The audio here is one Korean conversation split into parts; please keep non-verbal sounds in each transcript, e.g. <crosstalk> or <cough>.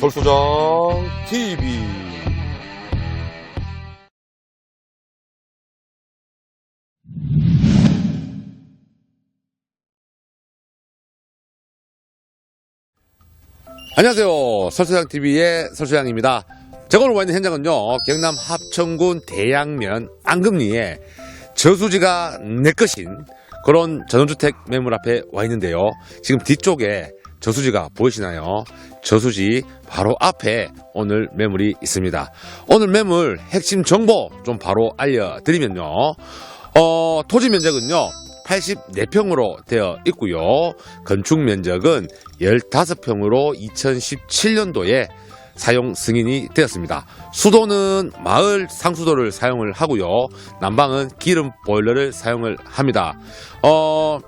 설소장 TV 안녕하세요. 설소장 TV의 설소장입니다. 제가 오늘 와 있는 현장은요, 경남 합천군 대양면 안금리에 저수지가 내 것인 그런 전원주택 매물 앞에 와 있는데요. 지금 뒤쪽에 저수지가 보이시나요? 저수지 바로 앞에 오늘 매물이 있습니다. 오늘 매물 핵심 정보 좀 바로 알려드리면요. 어, 토지 면적은요. 84평으로 되어 있고요. 건축 면적은 15평으로 2017년도에 사용 승인이 되었습니다. 수도는 마을 상수도를 사용을 하고요. 난방은 기름 보일러를 사용을 합니다. 어,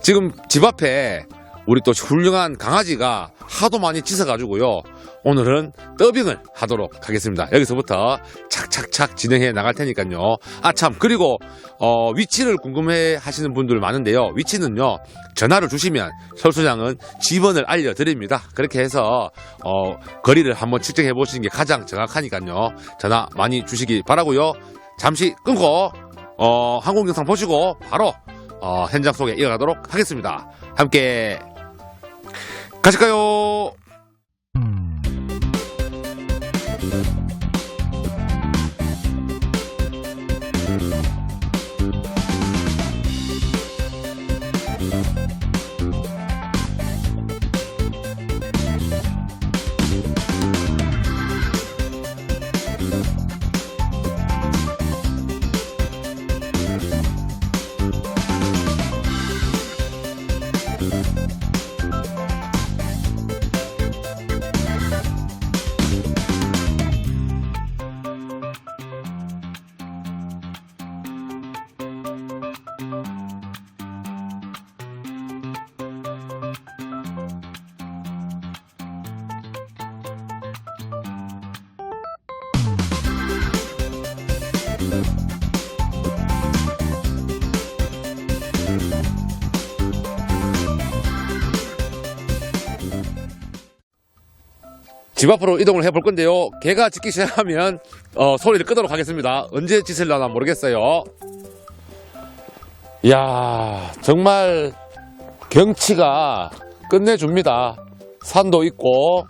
지금 집 앞에 우리 또 훌륭한 강아지가 하도 많이 짖어가지고요. 오늘은 더빙을 하도록 하겠습니다. 여기서부터 착착착 진행해 나갈 테니까요. 아, 참, 그리고, 어, 위치를 궁금해 하시는 분들 많은데요. 위치는요, 전화를 주시면 설소장은 집원을 알려드립니다. 그렇게 해서, 어, 거리를 한번 측정해 보시는 게 가장 정확하니까요. 전화 많이 주시기 바라고요 잠시 끊고, 어, 항공 영상 보시고, 바로, 어, 현장 속에 이어가도록 하겠습니다. 함께 가실까요? 집 앞으로 이동을 해볼 건데요. 개가 짖기 시작하면 어, 소리를 끄도록 하겠습니다. 언제 짖을려나 모르겠어요. 이야 정말 경치가 끝내줍니다. 산도 있고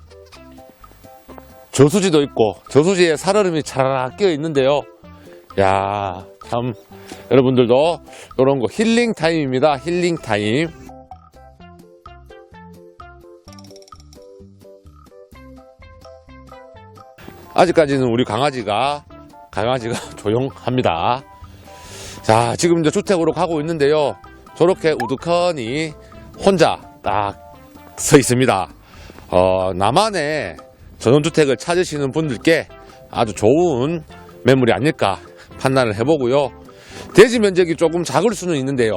저수지도 있고 저수지에 살얼음이 차라락 끼어 있는데요. 야, 참 여러분들도 이런 거 힐링 타임입니다. 힐링 타임. 아직까지는 우리 강아지가 강아지가 <laughs> 조용합니다. 자, 지금 이제 주택으로 가고 있는데요. 저렇게 우두커니 혼자 딱 서 있습니다. 어, 나만의 전원주택을 찾으시는 분들께 아주 좋은 매물이 아닐까 판단을 해보고요. 대지 면적이 조금 작을 수는 있는데요.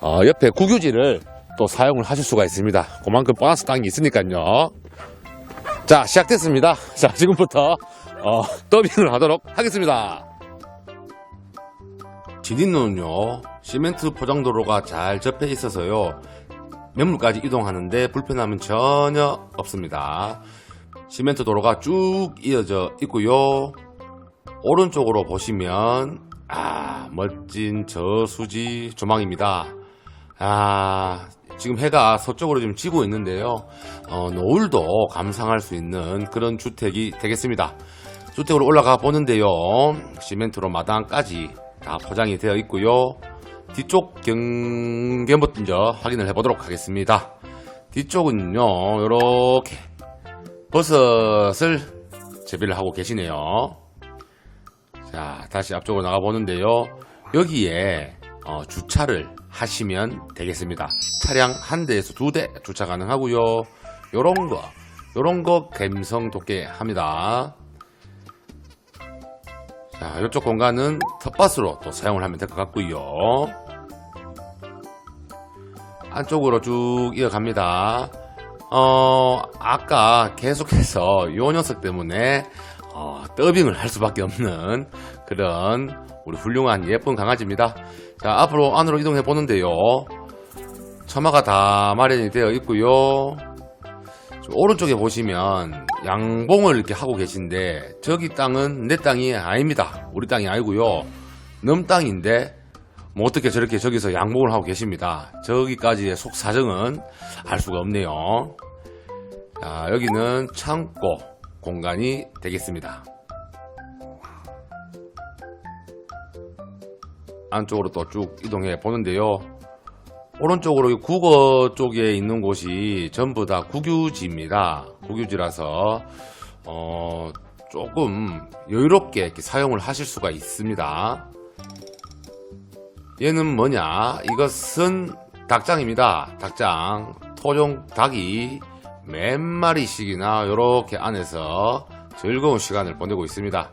어, 옆에 국유지를 또 사용을 하실 수가 있습니다. 그만큼 보너스 땅이 있으니까요. 자, 시작됐습니다. <laughs> 자, 지금부터 어, 더빙을 하도록 하겠습니다. 진입로는요, 시멘트 포장도로가 잘 접해 있어서요, 매물까지 이동하는데 불편함은 전혀 없습니다. 시멘트 도로가 쭉 이어져 있고요. 오른쪽으로 보시면 아 멋진 저수지 조망입니다. 아 지금 해가 서쪽으로 좀 지고 있는데요. 어, 노을도 감상할 수 있는 그런 주택이 되겠습니다. 주택으로 올라가 보는데요. 시멘트로 마당까지 다 포장이 되어 있고요. 뒤쪽 경계 먼저 확인을 해보도록 하겠습니다. 뒤쪽은요, 이렇게 버섯을 재배를 하고 계시네요. 자, 다시 앞쪽으로 나가 보는데요. 여기에 어, 주차를 하시면 되겠습니다. 차량 한 대에서 두 대 주차 가능하고요. 요런 거, 요런 거 감성 돋게 합니다. 자, 이쪽 공간은 텃밭으로 또 사용을 하면 될 것 같고요. 안쪽으로 쭉 이어갑니다. 어, 아까 계속해서 요 녀석 때문에 어, 더빙을 할 수밖에 없는 그런 우리 훌륭한 예쁜 강아지입니다. 자, 앞으로 안으로 이동해 보는데요. 처마가 다 마련이 되어 있고요. 오른쪽에 보시면 양봉을 이렇게 하고 계신데 저기 땅은 내 땅이 아닙니다. 우리 땅이 아니고요. 넘 땅인데 뭐 어떻게 저렇게 저기서 양봉을 하고 계십니다. 저기까지의 속 사정은 알 수가 없네요. 자, 여기는 창고 공간이 되겠습니다. 안쪽으로 또 쭉 이동해 보는데요. 오른쪽으로 이 국어 쪽에 있는 곳이 전부 다 국유지입니다. 국유지라서 어, 조금 여유롭게 사용을 하실 수가 있습니다. 얘는 뭐냐? 이것은 닭장입니다. 닭장. 토종 닭이 몇 마리씩이나 이렇게 안에서 즐거운 시간을 보내고 있습니다.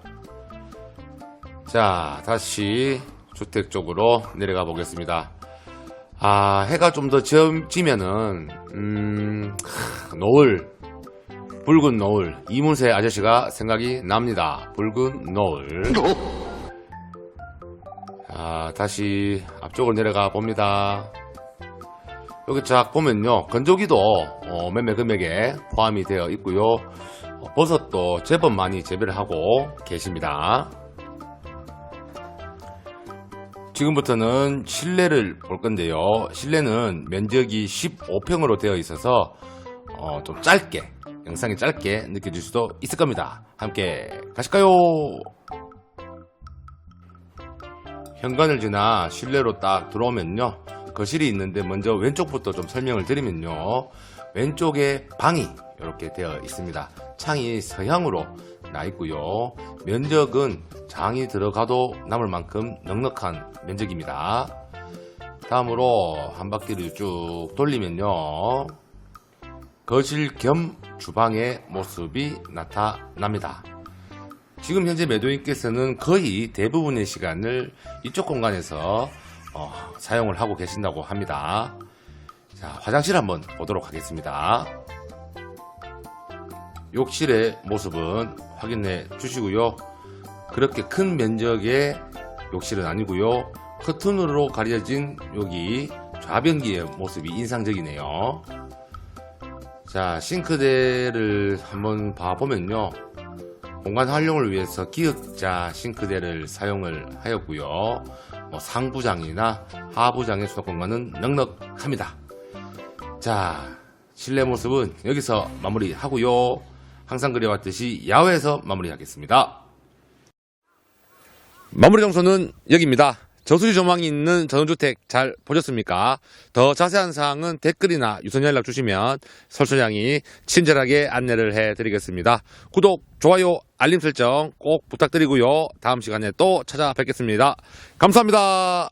자, 다시 주택 쪽으로 내려가 보겠습니다. 아, 해가 좀 더 지면은, 음, 하, 노을, 붉은 노을, 이문세 아저씨가 생각이 납니다. 붉은 노을. 자, 다시 앞쪽으로 내려가 봅니다. 여기 쫙 보면요, 건조기도 어, 매매 금액에 포함이 되어 있고요. 어, 버섯도 제법 많이 재배를 하고 계십니다. 지금부터는 실내를 볼 건데요. 실내는 면적이 15평으로 되어 있어서 어, 좀 짧게 영상이 짧게 느껴질 수도 있을 겁니다. 함께 가실까요? 현관을 지나 실내로 딱 들어오면요. 거실이 있는데 먼저 왼쪽부터 좀 설명을 드리면요. 왼쪽에 방이 이렇게 되어 있습니다. 창이 서향으로 나 있고요. 면적은 장이 들어가도 남을 만큼 넉넉한 면적입니다. 다음으로 한 바퀴를 쭉 돌리면요. 거실 겸 주방의 모습이 나타납니다. 지금 현재 매도인께서는 거의 대부분의 시간을 이쪽 공간에서 어, 사용을 하고 계신다고 합니다. 자, 화장실 한번 보도록 하겠습니다. 욕실의 모습은 확인해 주시고요. 그렇게 큰 면적의 욕실은 아니고요. 커튼으로 가려진 여기 좌변기의 모습이 인상적이네요. 자, 싱크대를 한번 봐보면요. 공간 활용을 위해서 기역자 싱크대를 사용을 하였고요. 뭐 상부장이나 하부장의 수납 공간은 넉넉합니다. 자, 실내 모습은 여기서 마무리하고요. 항상 그래왔듯이 야외에서 마무리하겠습니다. 마무리 장소는 여기입니다. 저수지 조망이 있는 전원주택 잘 보셨습니까? 더 자세한 사항은 댓글이나 유선 연락 주시면 설소장이 친절하게 안내를 해드리겠습니다. 구독, 좋아요, 알림 설정 꼭 부탁드리고요. 다음 시간에 또 찾아뵙겠습니다. 감사합니다.